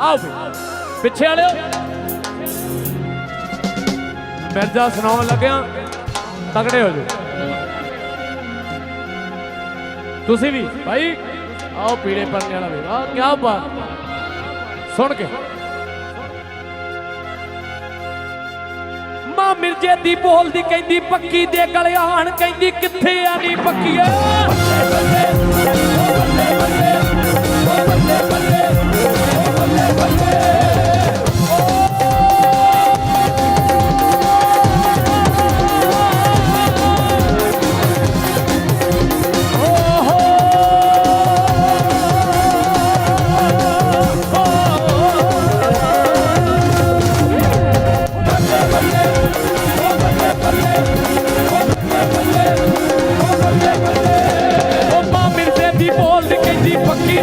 ਆਓ ਵੀ ਪਿੱਛੇ ਵਾਲਿਓ। ਮਿਰਜ਼ਾ ਸੁਣਾਉਣ ਲੱਗਿਆ ਤਗੜੇ ਹੋ ਜਾਓ। ਤੁਸੀਂ ਵੀ, ਭਾਈ, ਆਓ ਪੀੜੇ ਪਰਨੇ ਵਾਲਾ ਵੀ ਆਹ ਕੀ ਬਾਤ। ਸੁਣ ਕੇ। ਮਾਂ ਮਿਰਜੇ ਦੀ ਬੋਲਦੀ ਕਹਿੰਦੀ, ਪੱਕੀ ਦੇ ਗਲਿਆਣ ਕਹਿੰਦੀ ਕਿੱਥੇ ਆ ਨੀ ਪੱਕੀਏ?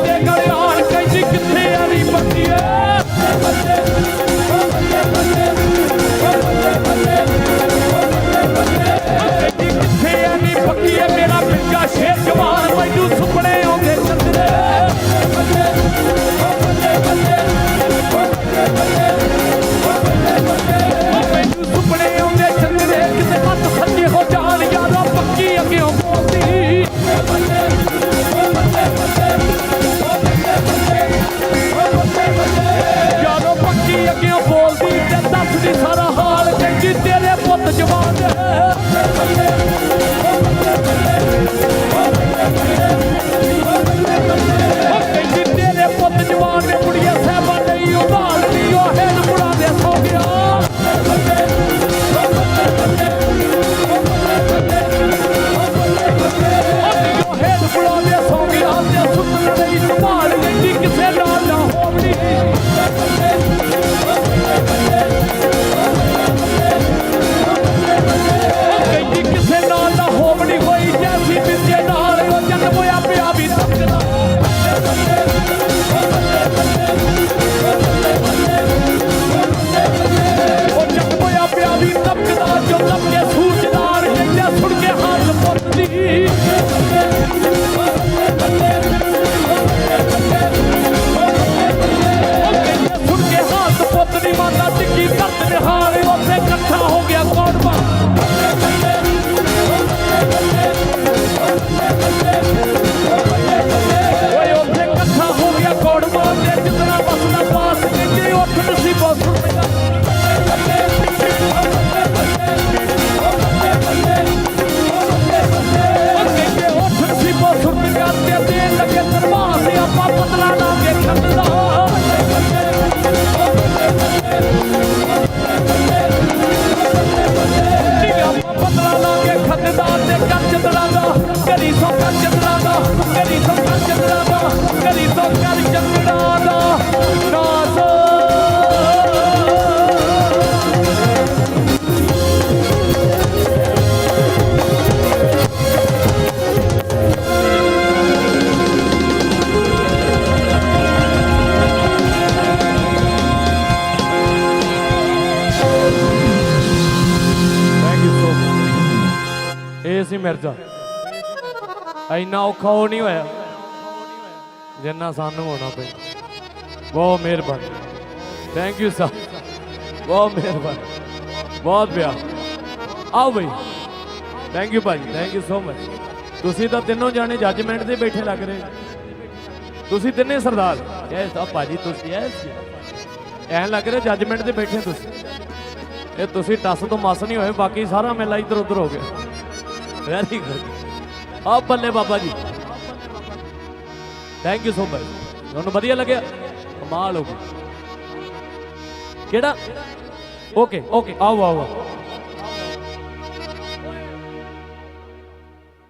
ਕਹਿੰਦੀ ਬਦਲਾ ਲਾ ਕੇ ਦਾ ਤੇ ਕੱਚ ਦਲਾਂਦਾ ਕਰੀ ਸੋ ਕੱਚ ਦਲਾਂਦਾ ਮਿਰਜ਼ਾ ਇੰਨਾ ਔਖਾ ਉਹ ਨਹੀਂ ਹੋਇਆ। ਜਿੰਨਾ ਸਾਨੂੰ ਹੋਣਾ ਪਿਆ। ਬਹੁਤ ਮਿਹਰਬਾਨੀ। ਥੈਂਕ ਯੂ ਸਰ ਬਹੁਤ ਮਿਹਰਬਾਨੀ। ਬਹੁਤ ਪਿਆਰ। ਆਓ ਬਈ। ਥੈਂਕ ਯੂ ਭਾਜੀ। ਥੈਂਕ ਯੂ ਸੋ ਮਚ ਤੁਸੀਂ ਤਾਂ ਤਿੰਨੋਂ ਜਾਣੇ ਜੱਜਮੈਂਟ ਦੇ ਬੈਠੇ ਲੱਗ ਰਹੇ। ਤੁਸੀਂ ਤਿੰਨੇ ਸਰਦਾਰ। ਯੈਸ ਆ ਭਾਜੀ, ਤੁਸੀਂ ਯੈਸ ਐਂ ਲੱਗ ਰਿਹਾ ਜੱਜਮੈਂਟ ਦੇ ਬੈਠੇ ਤੁਸੀਂ। ਇਹ ਤੁਸੀਂ ਟੱਸ ਤੋਂ ਮਸ ਨਹੀਂ ਹੋਏ, ਬਾਕੀ ਸਾਰਾ ਮੇਲਾ ਇੱਧਰ ਉੱਧਰ ਹੋ ਗਿਆ। ਵੈਰੀ ਗੁੱਡ ਆ ਬੱਲੇ Baba ji. Thank you so much ਤੁਹਾਨੂੰ ਵਧੀਆ ਲੱਗਿਆ? ਕਮਾਲ ਹੋ ਗਈ। ਕਿਹੜਾ? ਓਕੇ ਓਕੇ ਆਓ ਆਓ ਆਓ।